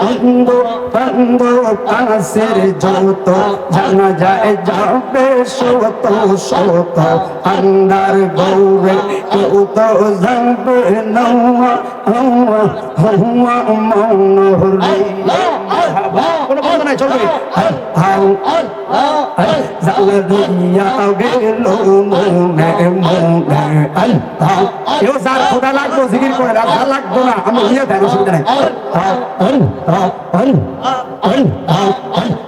অন্ধ বন্ধ আসের যত জানা যায় যাবে সত সত আন্দার গৌরে কেউ তো জানবে না হুয়া হওয়া মনোহরি কোনো বন্ধ নাই চলবে কেউ যার খোদা লাগবো জিকির করে আর যার লাগবো না আমি নিয়ে দেয় অসুবিধা নাই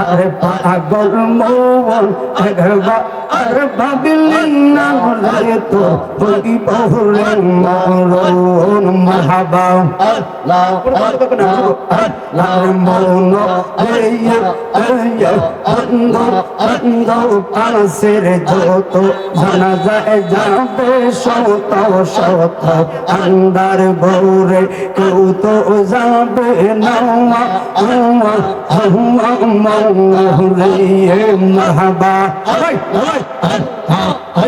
আরে পাগল মোহন আর ভাবিলেন না রে তো তুই বহুলেন মরণ। মহাবা আর মন অন্ধ অন্ধ পাশের যত জানা যায় যাবে, শত শত আন্দার বৌরে কেউ তো যাবে না মহাবা আরে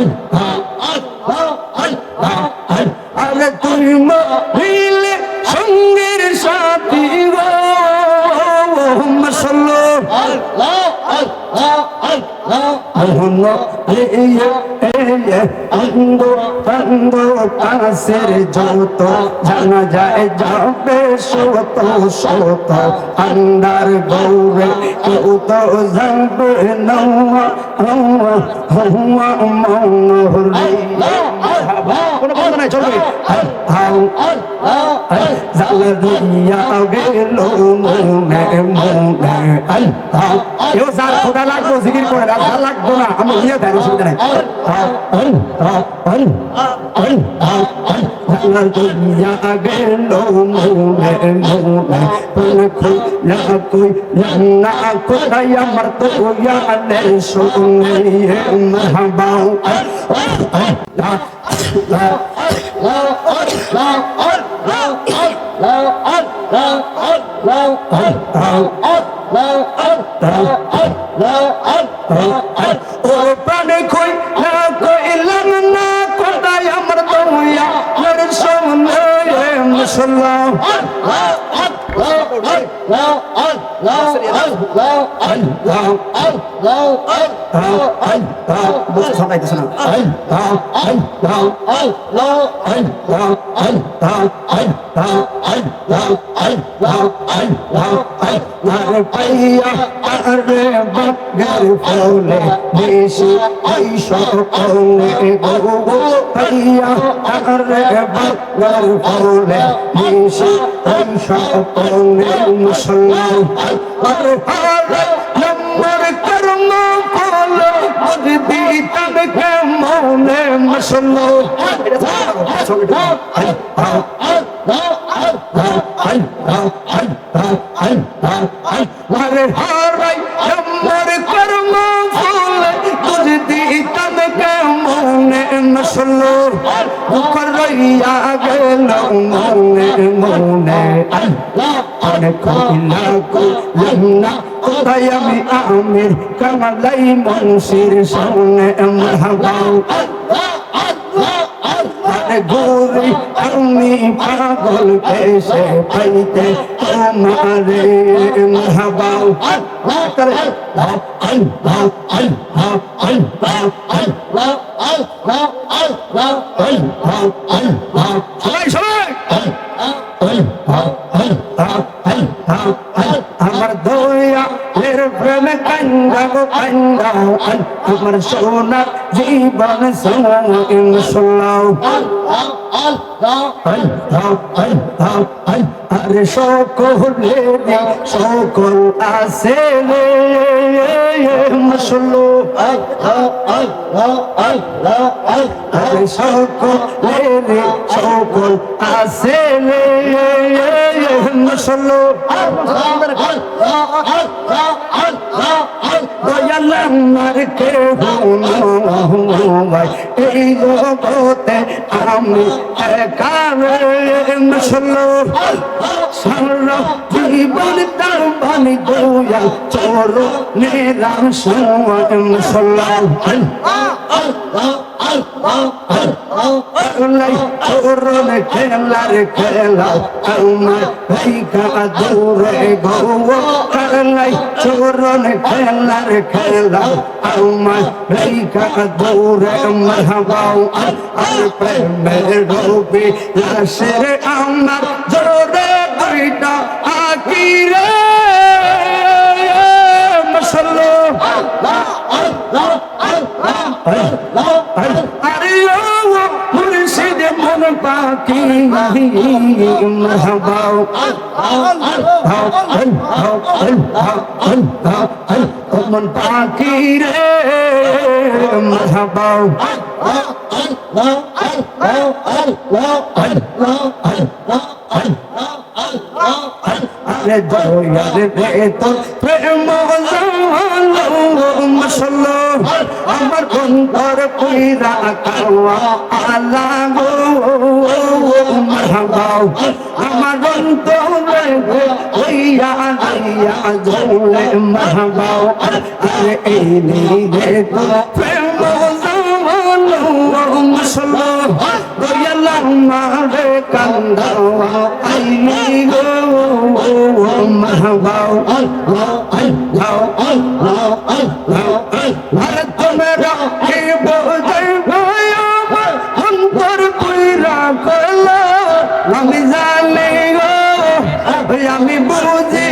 অন্ধ অন্ধ পাশের যত জানা যায় যাবে শত শত আন্দার গৌরে কেউ তো জানবে না হওয়া মনোহরি। কোনো বন্ধ নাই চলবে জালা দিয়া গেল মনে মনে আল্লাহ যার খোদা লাগবো জিকির করে আর যার লাগবো না আমি নিয়ে দেয় অসুবিধা নাই জালা দিয়া গেল মনে মনে কোন খুলা কই জান্না কোথায় আমার তো ইয়ানে শুনে মহাবাও ও প্রাণে কই না কইলাম না কোথায় আমার দৌয়া মের সামনে মুসলমান বুঝতে সবাইতেছে না পাইয়া আরে বাগের ফলে বেশি আইসা কলে গো পাইয়া আরে বাগের ফলে বেশি আইসা কলে মুসলমান আরে আরে হারাই নম্বর কর্ম ফুলে বুঝদি তবে কেমনে? মসলো উপর রইয়া গেল মনে মনে। অনেক না কোথায় আমি আমির কামালাই মনসির সামনে গোরি, আমি পাগল কেসে পাইতে তোমারে মহাবাউ সবাই সবাই। কান্দা আমার সোনার জীবন শুনলাও আরে সকলে সকল আছে মসলো আরে সকলে সকল আছে মসলো দয়াল আমার কে ভাই। এই জগতে আমি একারে মসলো সারা জীবন তার জানি দয়াল চোর নেরাম চোরন খেলার খেলা আমার ভাইকা দূরে গো লাই চোরন খেলার খেলা আমার ভাইকা দূরে মহাবাও আর প্রেমের রবি লাশের আমার জোরে দুইটা আকিরে মশলো আরে মন পাখি মহাবাও মন পাখি রে মহাবাও আরে দয়ার রে তো প্রেম আমার বন্ধর পুইরা কাওয়া আলা গো মহাবাও আমার বন্ধরে হইয়া দিয়া ঝোলে মহাবাও আরে এই রে প্রেম মারে কান্দাওয়া আইনি গো মহাবাও আর তোমরা কে বোঝাই অন্তর পুরা কলা আমি জানি গো আমি বুঝি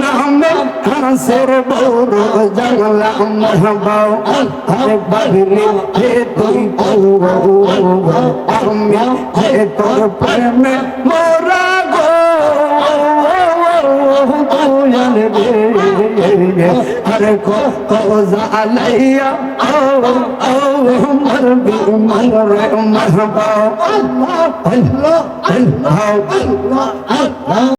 নামে আসের বড় জানলা মহাবাও আরে বাগনি হে তুই আমি হে তোর প্রেমে মোরা গো আরে কো জালাইয়া ও ও মর বি মর মহবা আল্লাহ আল্লাহ আল্লাহ।